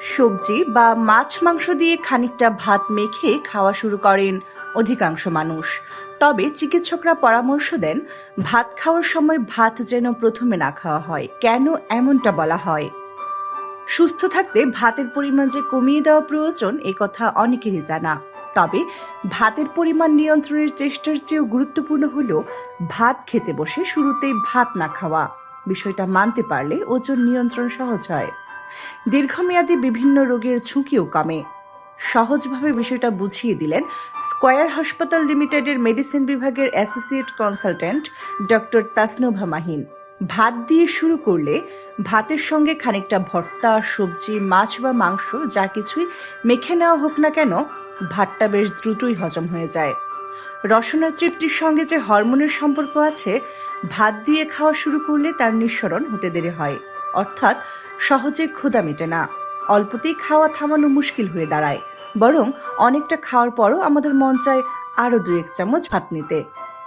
সবজি বা মাছ, মাংস দিয়ে খানিকটা ভাত মেখে খাওয়া শুরু করেন অধিকাংশ মানুষ। তবে চিকিৎসকরা পরামর্শ দেন, ভাত খাওয়ার সময় ভাত যেন প্রথমে না খাওয়া হয়। কেন এমনটা বলা হয়? সুস্থ থাকতে ভাতের পরিমাণ যে কমিয়ে দেওয়া প্রয়োজন, এ কথা অনেকেরই জানা। তবে ভাতের পরিমাণ নিয়ন্ত্রণের চেষ্টার চেয়েও গুরুত্বপূর্ণ হল ভাত খেতে বসে শুরুতেই ভাত না খাওয়া। বিষয়টা মানতে পারলে ওজন নিয়ন্ত্রণ সহজ হয়। দীর্ঘমেয়াদী বিভিন্ন রোগের ঝুঁকিও কমে। সহজভাবে বিষয়টা বুঝিয়ে দিলেন স্কয়ার হাসপাতাল লিমিটেডের মেডিসিন বিভাগের associate consultant doctor Tasnova Mahin. ভাত দিয়ে শুরু করলে ভাতের সঙ্গে খানিকটা ভর্তা, সবজি, মাছ বা মাংস যা কিছুই মেখে নেওয়া হোক না কেন, ভাতটা বেশ দ্রুতই হজম হয়ে যায়। রসনার তৃপ্তির সঙ্গে যে হরমোনের সম্পর্ক আছে, ভাত দিয়ে খাওয়া শুরু করলে তার নিঃসরণ হতে দেরি হয়। অর্থাৎ সহজে ক্ষুধা মেটে না। অল্পতেই খাওয়া থামানো মুশকিল হয়ে দাঁড়ায়। বরং অনেকটা খাওয়ার পরও আমাদের মন চায় আরও দু এক চামচ ভাত নিতে।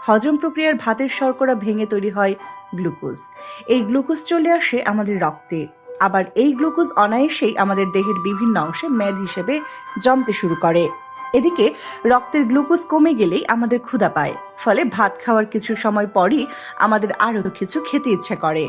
হজম প্রক্রিয়ার ভাতের শর্করা ভেঙে তৈরি হয় গ্লুকোজ। এই গ্লুকোজ চলে আসে আমাদের রক্তে। আবার এই গ্লুকোজ অনায়াসেই আমাদের দেহের বিভিন্ন অংশে মেদ হিসেবে জমতে শুরু করে। এদিকে রক্তের গ্লুকোজ কমে গেলেই আমাদের ক্ষুধা পায়। ফলে ভাত খাওয়ার কিছু সময় পরই আমাদের আরও কিছু খেতে ইচ্ছে করে।